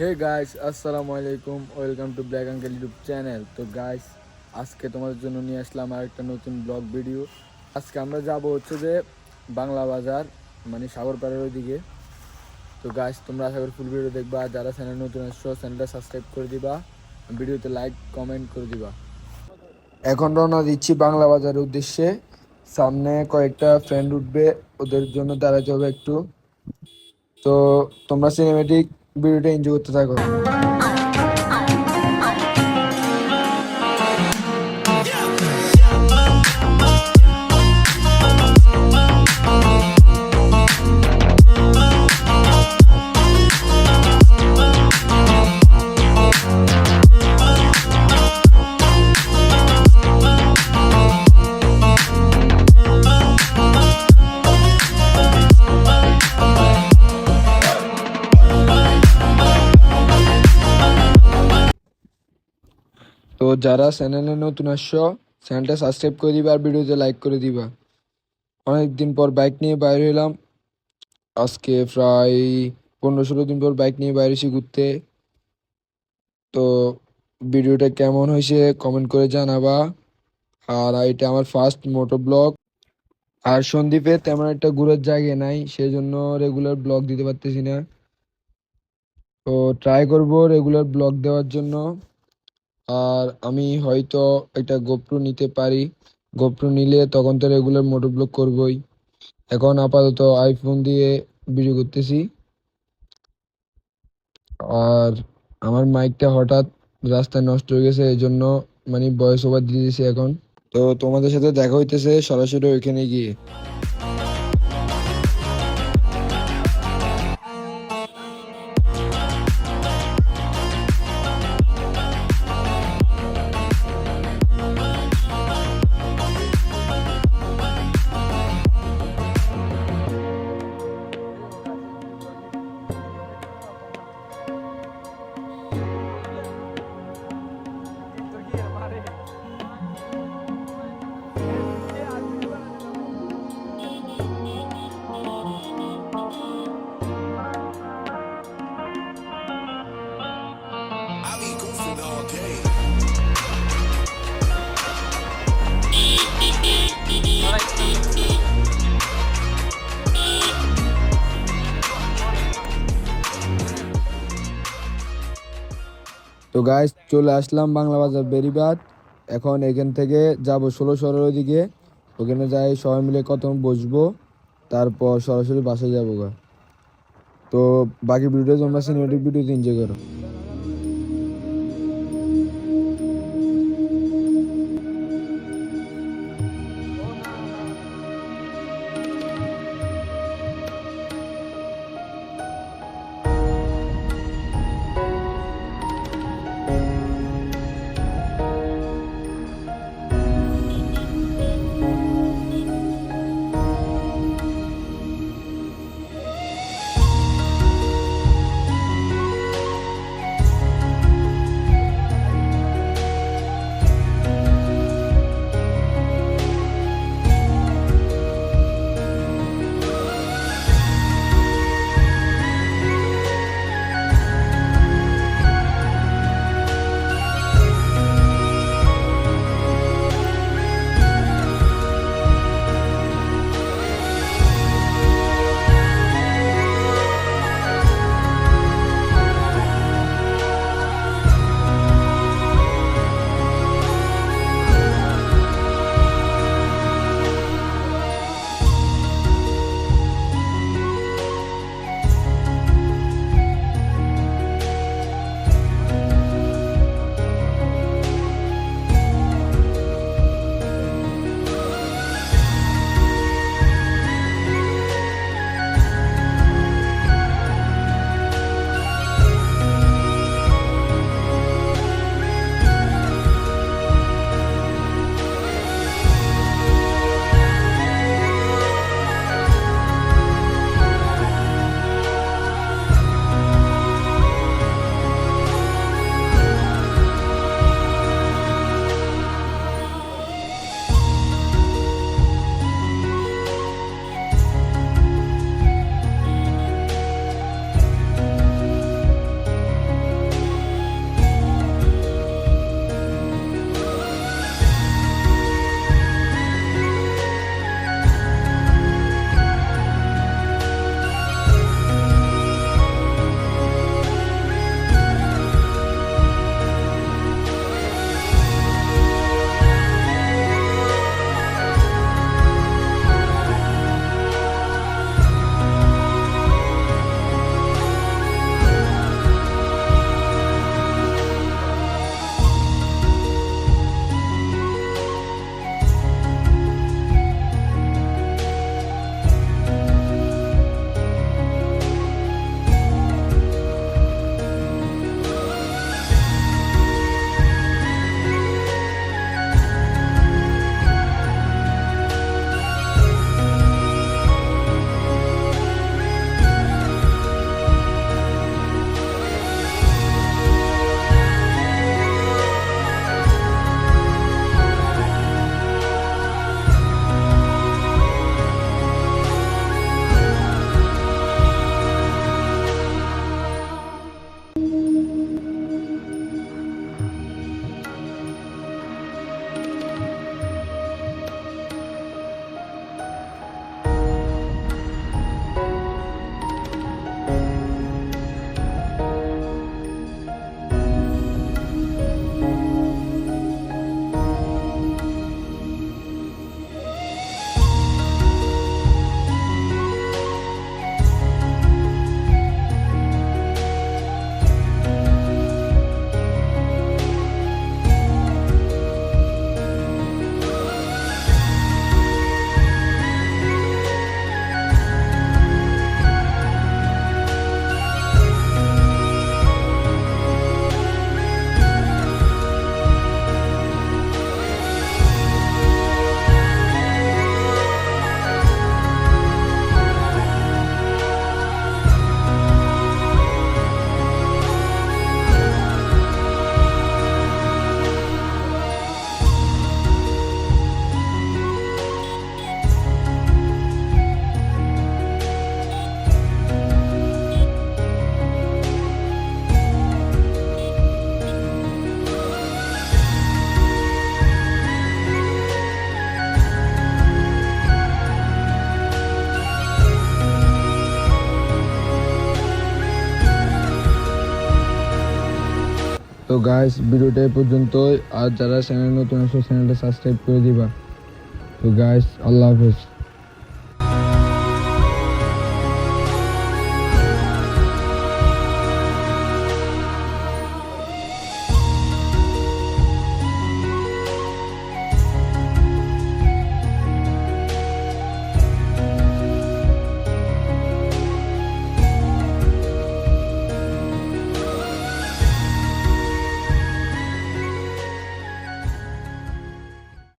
হে guys আসসালামু আলাইকুম welcome to black uncle YouTube channel তো গাইস আজকে তোমাদের জন্য নিয়ে আসলাম আর একটা নতুন ব্লগ ভিডিও আজকে আমরা যাব হচ্ছে যে বাংলা বাজার মানে সাগরপাড়ের ওইদিকে। তো গাইস তোমরা আশা করি ফুল ভিডিও দেখবা। যারা চ্যানেল নতুন আসছো চ্যানেলটা সাবস্ক্রাইব করে দিবা। ভিডিওতে লাইক কমেন্ট করে দিবা। এখন রওনা দিচ্ছি বাংলা বাজারের উদ্দেশ্যে। সামনে কয়েকটা ফ্রেন্ড উঠবে, ওদের জন্য দাঁড়াতে হবে একটু। তো তোমরা সিনেমেটিক ভিডিওটা এনজয় করতে থাকো। যারা চ্যানেলে নতুন আসছো, চ্যানেলটা সাবস্ক্রাইব করে দিবা আর ভিডিওতে লাইক করে দিবা। অনেকদিন পর বাইক নিয়ে বাইরে হলাম। আজকে প্রায় পনেরো ষোলো দিন পর বাইক নিয়ে বাইরে এসে ঘুরতে। তো ভিডিওটা কেমন হয়েছে কমেন্ট করে জানাবা। আর এটা আমার ফার্স্ট মোটো ব্লগ আর সন্দীপে তেমন একটা ঘুরার জায়গা নাই সেই জন্য রেগুলার ব্লগ দিতে পারতেছি না। তো ট্রাই করব রেগুলার ব্লগ দেওয়ার জন্য। আর আমি হয়তো একটা গোপ্রো নিতে পারি। গোপ্রো নিলে তখন তো রেগুলার মোটো ব্লগ করবই। এখন আপাতত আইফোন দিয়ে ভিডিও করতেছি। আর আমার মাইকটা হঠাৎ রাস্তায় নষ্ট হয়ে গেছে এই জন্য মানে ভয়েস ওভার দিয়ে দিয়েছি এখন। তো তোমাদের সাথে দেখা হইতেছে সরাসরি ওইখানে গিয়ে। তো গাইস চলে আসলাম বাংলা বাজার বেরিবাদ এখন এখান থেকে যাব ষোলো শহরের ওইদিকে। ওখানে যাই, সবাই মিলে কত বসবো, তারপর সরাসরি বাসায় যাব গা। তো বাকি ভিডিও তোমরা সিনেমেটিক ভিডিওতে এনজয় করো। গাইস, ভিডিওটা এই পর্যন্ত আর যারা চ্যানেল নতুন আসো চ্যানেলটা সাবস্ক্রাইব করে দিবা। তো গাইস, আল্লাহ হাফেজ।